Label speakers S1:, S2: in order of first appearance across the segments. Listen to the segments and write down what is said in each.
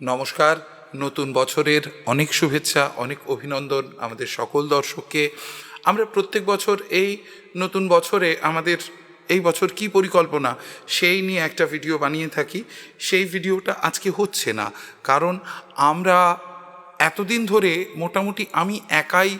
S1: নমস্কার। নতুন বছরের অনেক শুভেচ্ছা, অনেক অভিনন্দন আমাদের সকল দর্শককে। আমরা প্রত্যেক বছর এই নতুন বছরে আমাদের এই বছর কি পরিকল্পনা সেই নিয়ে একটা ভিডিও বানিয়ে থাকি। সেই ভিডিওটা আজকে হচ্ছে না। কারণ আমরা এতদিন ধরে মোটামুটি আমি একাই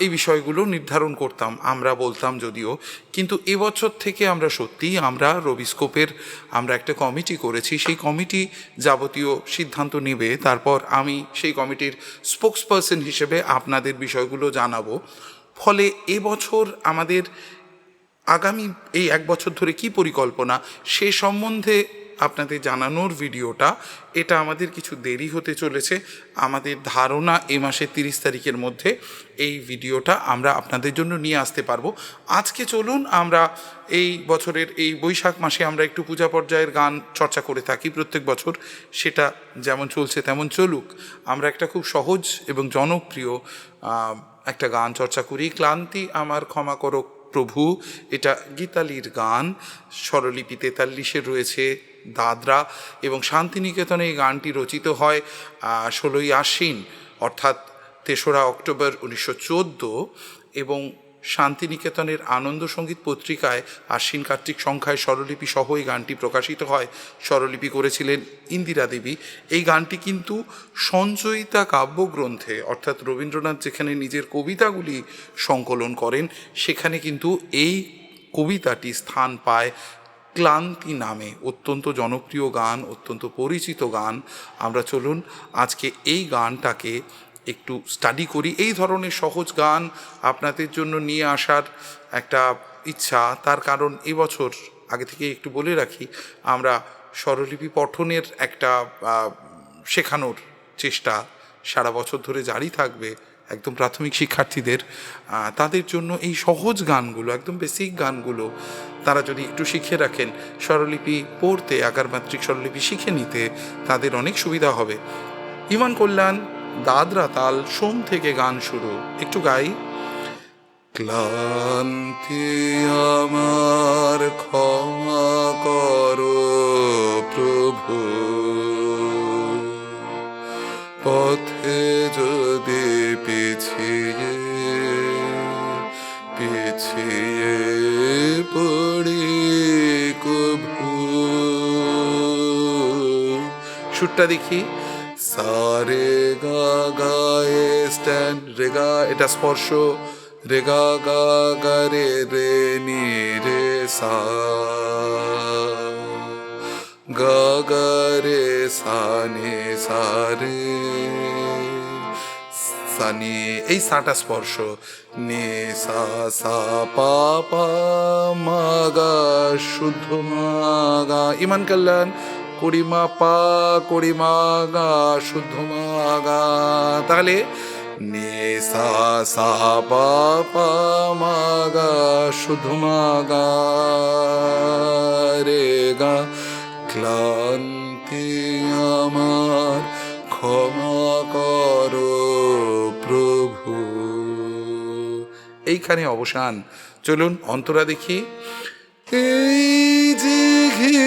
S1: এই বিষয়গুলো নির্ধারণ করতাম, আমরা বলতাম যদিও। কিন্তু এবছর থেকে আমরা সত্যিই আমরা রবিস্কোপের, আমরা একটা কমিটি করেছি, সেই কমিটি যাবতীয় সিদ্ধান্ত নেবে, তারপর আমি সেই কমিটির স্পোক্স পার্সন হিসেবে আপনাদের বিষয়গুলো জানাব। ফলে এবছর আমাদের আগামী, এই এক বছর ধরে কি পরিকল্পনা, সে সম্বন্ধে আপনাদের জানানোর ভিডিওটা, এটা আমাদের কিছু দেরি হতে চলেছে। আমাদের ধারণা এ মাসের তিরিশ তারিখের মধ্যে এই ভিডিওটা আমরা আপনাদের জন্য নিয়ে আসতে পারব। আজকে চলুন আমরা এই বছরের এই বৈশাখ মাসে আমরা একটু পূজা পর্যায়ের গান চর্চা করে থাকি প্রত্যেক বছর। সেটা যেমন চলছে তেমন চলুক। আমরা একটা খুব সহজ এবং জনপ্রিয় একটা গান চর্চা করি। ক্লান্তি আমার ক্ষমা করো প্রভু, এটা গীতালির গান। স্বরলিপি তেতাল্লিশের রয়েছে। দাদরা এবং শান্তিনিকেতনে এই গানটি রচিত হয় ষোলোই আশ্বিন, অর্থাৎ তেসরা অক্টোবর উনিশশো চোদ্দ এবং শান্তিনিকেতনের আনন্দ সংগীত পত্রিকায় আশ্বিন কার্তিক সংখ্যায় স্বরলিপি সহ এই গানটি প্রকাশিত হয়। স্বরলিপি করেছিলেন ইন্দিরা দেবী। এই গানটি কিন্তু সঞ্চয়িতা কাব্যগ্রন্থে, অর্থাৎ রবীন্দ্রনাথ যেখানে নিজের কবিতাগুলি সংকলন করেন, সেখানে কিন্তু এই কবিতাটি স্থান পায় ক্লান্তি নামে অত্যন্ত জনপ্রিয় গান, অত্যন্ত পরিচিত গান। আমরা চলুন আজকে এই গানটাকে একটু স্টাডি করি। এই ধরনের সহজ গান আপনাদের জন্য নিয়ে আসার একটা ইচ্ছা। তার কারণ এবছর, আগে থেকে একটু বলে রাখি, আমরা স্বরলিপি পঠনের একটা শেখানোর চেষ্টা সারা বছর ধরে জারি থাকবে একদম প্রাথমিক শিক্ষার্থীদের। তাদের জন্য এই সহজ গানগুলো, একদম বেসিক গানগুলো তারা যদি একটু শিখে রাখেন, স্বরলিপি পড়তে আকার মাত্রিক স্বরলিপি শিখে নিতে তাদের অনেক সুবিধা হবে। ইমান কল্যাণ দাদরা তাল সোম থেকে গান শুরু। একটু গাই। ক্লান্তি আমার ক্ষমা করো প্রভু। পথে সুরটা দেখি। সারে গা গায়ে স্ট্যান্ড রেগা এটা স্পর্শ। রেগা গা গা রে রে, নি, রে, সা। গা গা, রে, সা, নে, সা, রে, সা সানি এই সাটা স্পর্শ। নে, সা সা, পা পা, মা, গা, শুদ্ধ মা, গা। ইমান কল্যাণ। করিমা, পা করিমা, গা শুদ্ধ মা, গা। তাহলে, নে সা সা, পা পা, মা, গা শুদ্ধ মা, গা। রে, গা, ক্লান্তি আমার, ক্ষমা করো প্রভু। এইখানে অবসান। চলুন, অন্তরা দেখি। এই যে ঘিয়া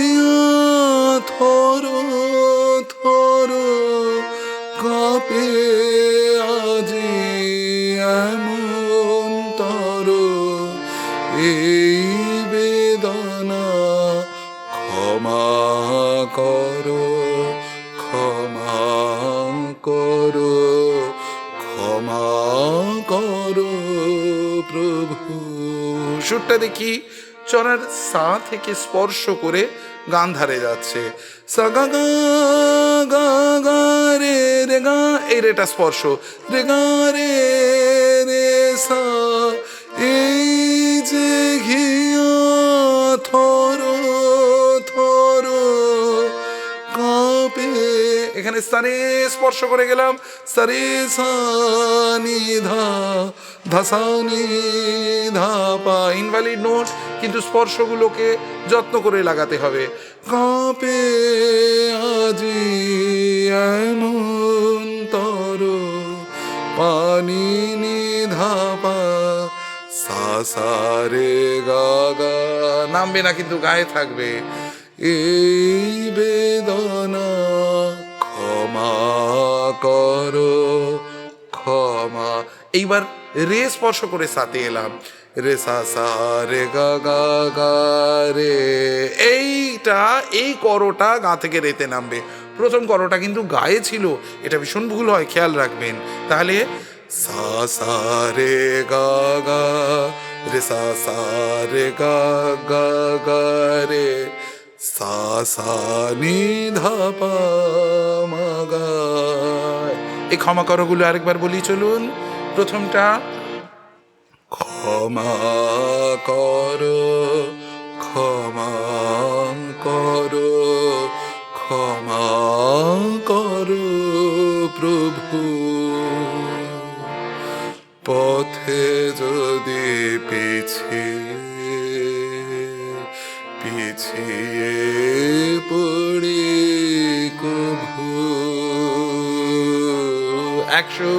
S1: চরার সা থেকে স্পর্শ করে গান ধারে যাচ্ছে। সা গা গা গা রে রে গা, এই রেটা স্পর্শ। রে গা রে রে সা স্থানে স্পর্শ করে গেলাম। সারে ইনভ্যালিড নোট, কিন্তু স্পর্শগুলোকে যত্ন করে লাগাতে হবে। কাঁপে আজি এমন তর, পানি নিধাপা সা সা রে গা গা। নামবে না, কিন্তু গায়ে থাকবে। এই বেদনা করো, ক্ষমা। এইবার রে স্পর্শ করে সাথে এলাম। রে সা সা, রে, গা গা গা, রে। এইটা, এই করোটা গা থেকে রেতে নামবে। প্রথম করোটা কিন্তু গায়ে ছিল। এটা ভীষণ ভুল হয়, খেয়াল রাখবেন। তাহলে সা সা, রে, গা গা, রে, সা সা, রে, গা গা গা, রে। সা এই ক্ষমা করোগুলো আরেকবার বলি চলুন। প্রথমটা, ক্ষমা করো ক্ষমা করো ক্ষমা করো প্রভু। পথে যদি পিছিয়ে পিছিয়ে একশো।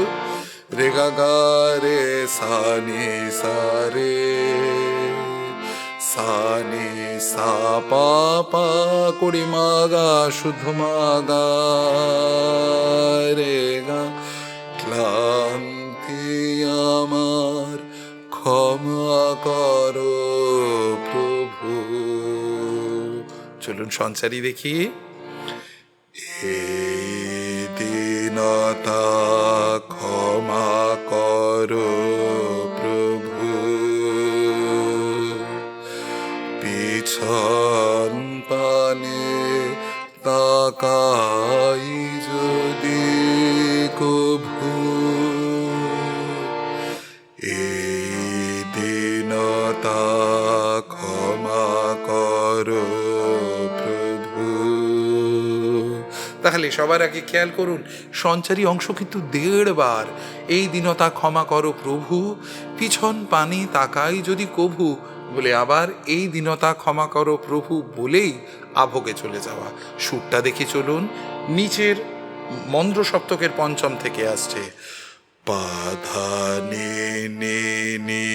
S1: রে গা গা রে সানি সারে, সানি সা পা পা কুড়ি মাগা, শুদ্ধ মাগা, রে গা। ক্লান্তি আমার, ক্ষমা করো প্রভু। চলুন সঞ্চারী দেখি। দীনতা ক্ষমা করো প্রভু। তাহলে সবার আগে খেয়াল করুন, সঞ্চারী অংশ কিন্তু দেড় বার, এই দিনতা ক্ষমা করো প্রভু, পিছন পানি তাকাই যদি কভু, বলে আবার এই দিনতা ক্ষমা করো প্রভু বলেই আভোগে চলে যাওয়া। সুরটা দেখে চলুন, নিচের মন্দ্র সপ্তকের পঞ্চম থেকে আসছে। পাধা নে নে নে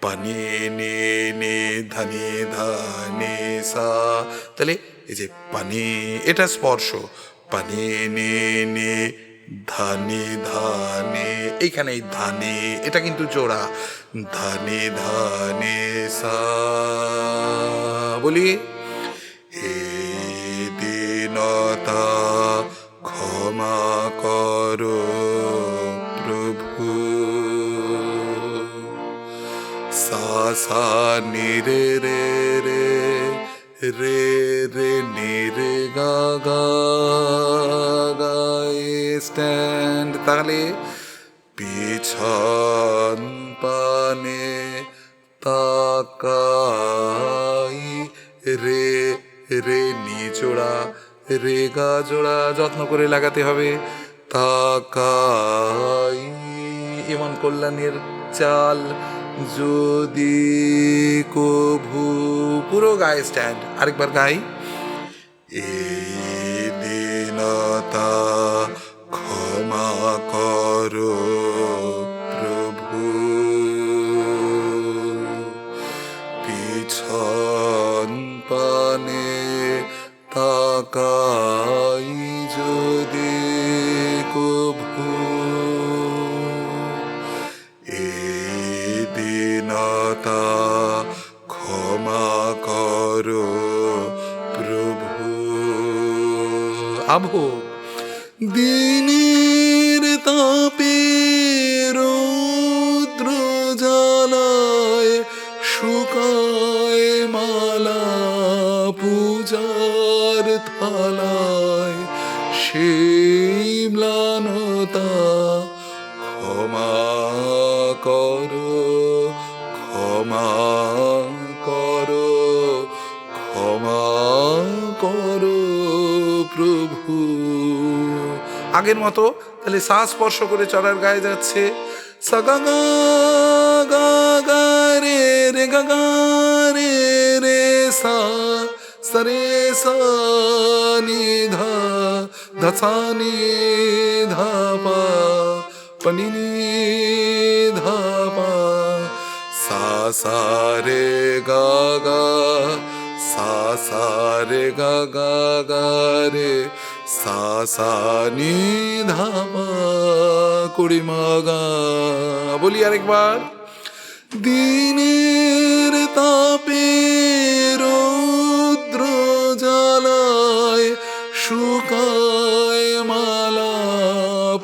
S1: পানি নে নে, ধানি, ধানে, সা। তাহলে এই যে পানি, এটা স্পর্শ। পানি নে নে, ধানি, ধানে, এইখানে এই ধানে, এটা কিন্তু জোড়া। ধানি, ধানে, সা। বলি এই দীনতা ক্ষমা করো। সা সা নিরে রে রে রে রে নিরে গা গা গায়ে স্ট্যান্ড। তাহলে পিছন পানে তাকাই, রে রে নিচোড়া রে, গা জোড়া, যত্ন করে লাগাতে হবে। তাকাই, ইমন কল্যাণের চাল যদি কভু পুরো গায়ে স্ট্যান্ড আরেকবার গাই। এই দিনতা ক্ষমা করো। আভো দিনের আগের মতো। তাহলে শ্বাস স্পর্শ করে চড়ার গায়ে যাচ্ছে। সাগা গা গা রে রে গা গা রে রে সা। সরে সা নি ধা ধসা নি ধা পা পনি নি ধা সা সা রে গা গা, সা সা রে গা গা গা রে
S2: সা সা ধামা কুড়ি মাগা।
S1: বলি আরেকবার।
S2: দিনের তাপে রৌদ্র জ্বালায় শুকায় মালা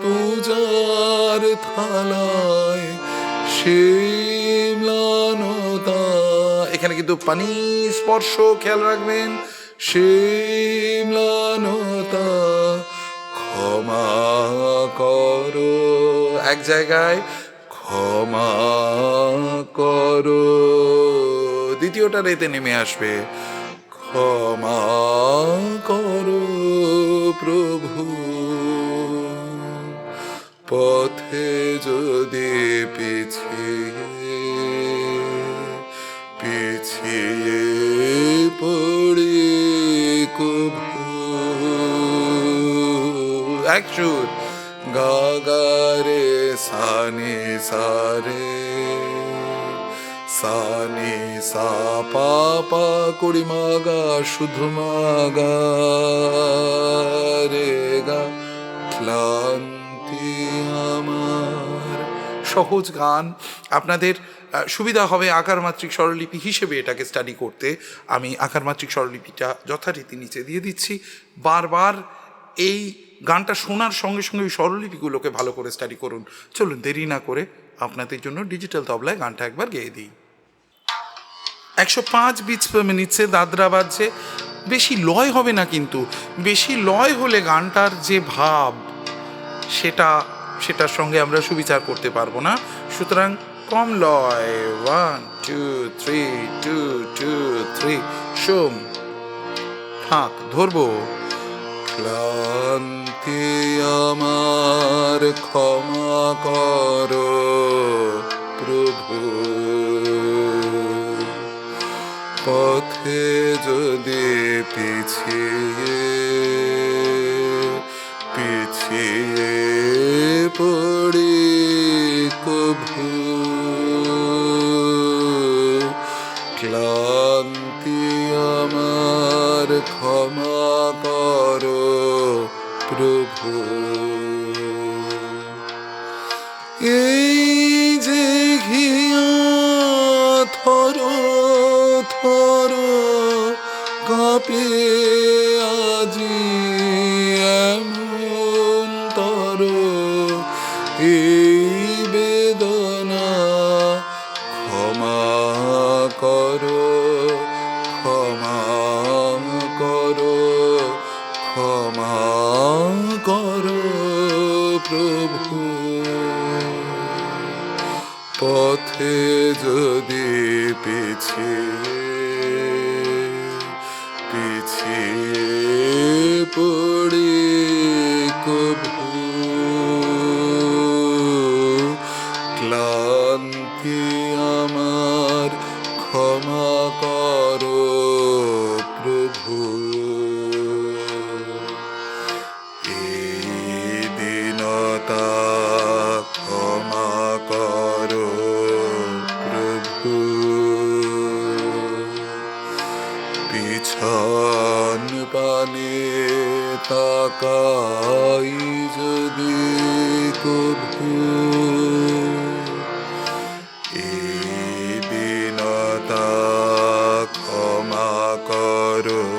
S2: পূজার থালায় শিমলানতা
S1: এখানে কিন্তু পানি স্পর্শ খেয়াল রাখবেন।
S2: শিমলানতা ক্ষমা করো।
S1: এক জায়গায়
S2: ক্ষমা করো।
S1: দ্বিতীয়টা রেতে নেমে আসবে।
S2: ক্ষমা করো প্রভু। পথে যদি পিছিয়ে পিছিয়ে পড়ি
S1: এক সুর
S2: গাগারে সানি সারে, সানি সা পাপা কুড়ি মাগা, শুধু মাগা রে গা। ক্লান্তি আমার।
S1: সহজ গান। আপনাদের সুবিধা হবে আকার মাত্রিক স্বরলিপি হিসেবে এটাকে স্টাডি করতে। আমি আকার মাত্রিক স্বরলিপিটা যথারীতি নিচে দিয়ে দিচ্ছি। বারবার এই গানটা শোনার সঙ্গে সঙ্গে ওই স্বরলিপিগুলোকে ভালো করে স্টাডি করুন। চলুন, দেরি না করে আপনাদের জন্য ডিজিটাল তবলায় গানটা একবার গেয়ে দিই। একশো পাঁচ বিচ পার মিনিটসে দাদরা বাজছে। বেশি লয় হবে না কিন্তু। বেশি লয় হলে গানটার যে ভাব, সেটা, সেটার সঙ্গে আমরা সুবিচার করতে পারব না। সুতরাং কম লয়। One two three two two three সোম থাক, ধরবো।
S2: ক্লান্তি আমার ক্ষমা কর প্রভু। পথে যদি পিছিয়ে পিছিয়ে পড়ি কাঁপে পিছন পানে তাকাই যদি কভু এই বিনতা ক্ষমা করো।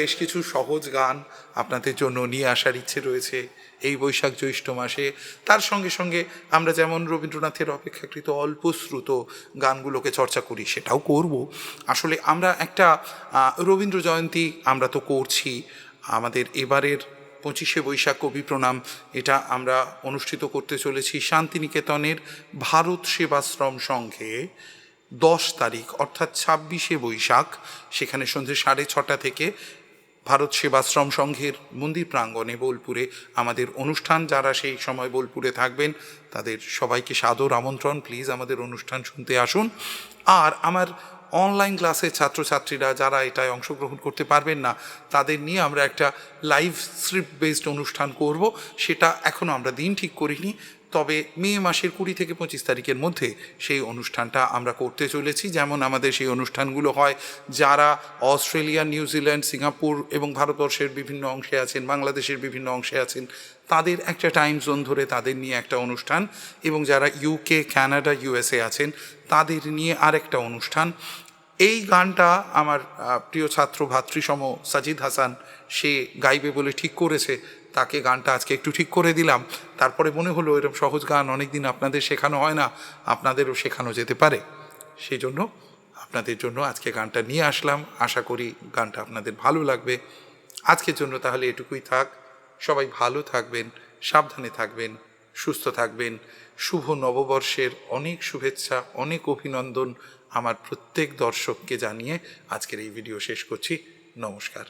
S1: বেশ কিছু সহজ গান আপনাদের জন্য নিয়ে আসার ইচ্ছে রয়েছে এই বৈশাখ জ্যৈষ্ঠ মাসে। তার সঙ্গে সঙ্গে আমরা যেমন রবীন্দ্রনাথের অপেক্ষাকৃত অল্প শ্রুত গানগুলোকে চর্চা করি, সেটাও করব। আসলে আমরা একটা রবীন্দ্র জয়ন্তী আমরা তো করছি। আমাদের এবারের পঁচিশে বৈশাখ কবি প্রণাম, এটা আমরা অনুষ্ঠিত করতে চলেছি শান্তিনিকেতনের ভারত সেবাশ্রম সংঘে দশ তারিখ, অর্থাৎ ছাব্বিশে বৈশাখ, সেখানে সন্ধ্যে সাড়ে ছটা থেকে ভারত সেবাশ্রম সংঘের মন্দির প্রাঙ্গণে বোলপুরে আমাদের অনুষ্ঠান। যারা সেই সময় বোলপুরে থাকবেন, তাদের সবাইকে সাদর আমন্ত্রণ। প্লিজ আমাদের অনুষ্ঠান শুনতে আসুন। আর আমার অনলাইন ক্লাসের ছাত্রছাত্রীরা যারা এটায় অংশগ্রহণ করতে পারবেন না, তাদের নিয়ে আমরা একটা লাইভ স্ক্রিপ্ট বেসড অনুষ্ঠান করব। সেটা এখনও আমরা দিন ঠিক করিনি। তবে মে মাসের কুড়ি থেকে পঁচিশ তারিখের মধ্যে সেই অনুষ্ঠানটা আমরা করতে চলেছি। যেমন আমাদের সেই অনুষ্ঠানগুলো হয় যারা অস্ট্রেলিয়া নিউজিল্যান্ড সিঙ্গাপুর এবং ভারতবর্ষের বিভিন্ন অংশে আছেন, বাংলাদেশের বিভিন্ন অংশে আছেন, তাদের একটা টাইম জোন ধরে তাদের নিয়ে একটা অনুষ্ঠান এবং যারা ইউকে কানাডা ইউএসএ আছেন, তাদের নিয়ে আরেকটা অনুষ্ঠান। এই গানটা আমার প্রিয় ছাত্র ভাতৃসম সাজিদ হাসান সে গাইবে বলে ঠিক করেছে। তাকে গানটা আজকে একটু ঠিক করে দিলাম। তারপরে মনে হলো এরকম সহজ গান অনেক দিন আপনাদের শেখানো হয় না, আপনাদেরও শেখানো যেতে পারে। সেই জন্য আপনাদের জন্য আজকে গানটা নিয়ে আসলাম। আশা করি গানটা আপনাদের ভালো লাগবে। আজকের জন্য তাহলে এটুকুই থাক। সবাই ভালো থাকবেন, সাবধানে থাকবেন, সুস্থ থাকবেন। শুভ নববর্ষের অনেক শুভেচ্ছা, অনেক অভিনন্দন আমার প্রত্যেক দর্শককে জানিয়ে আজকের এই ভিডিও শেষ করছি। নমস্কার।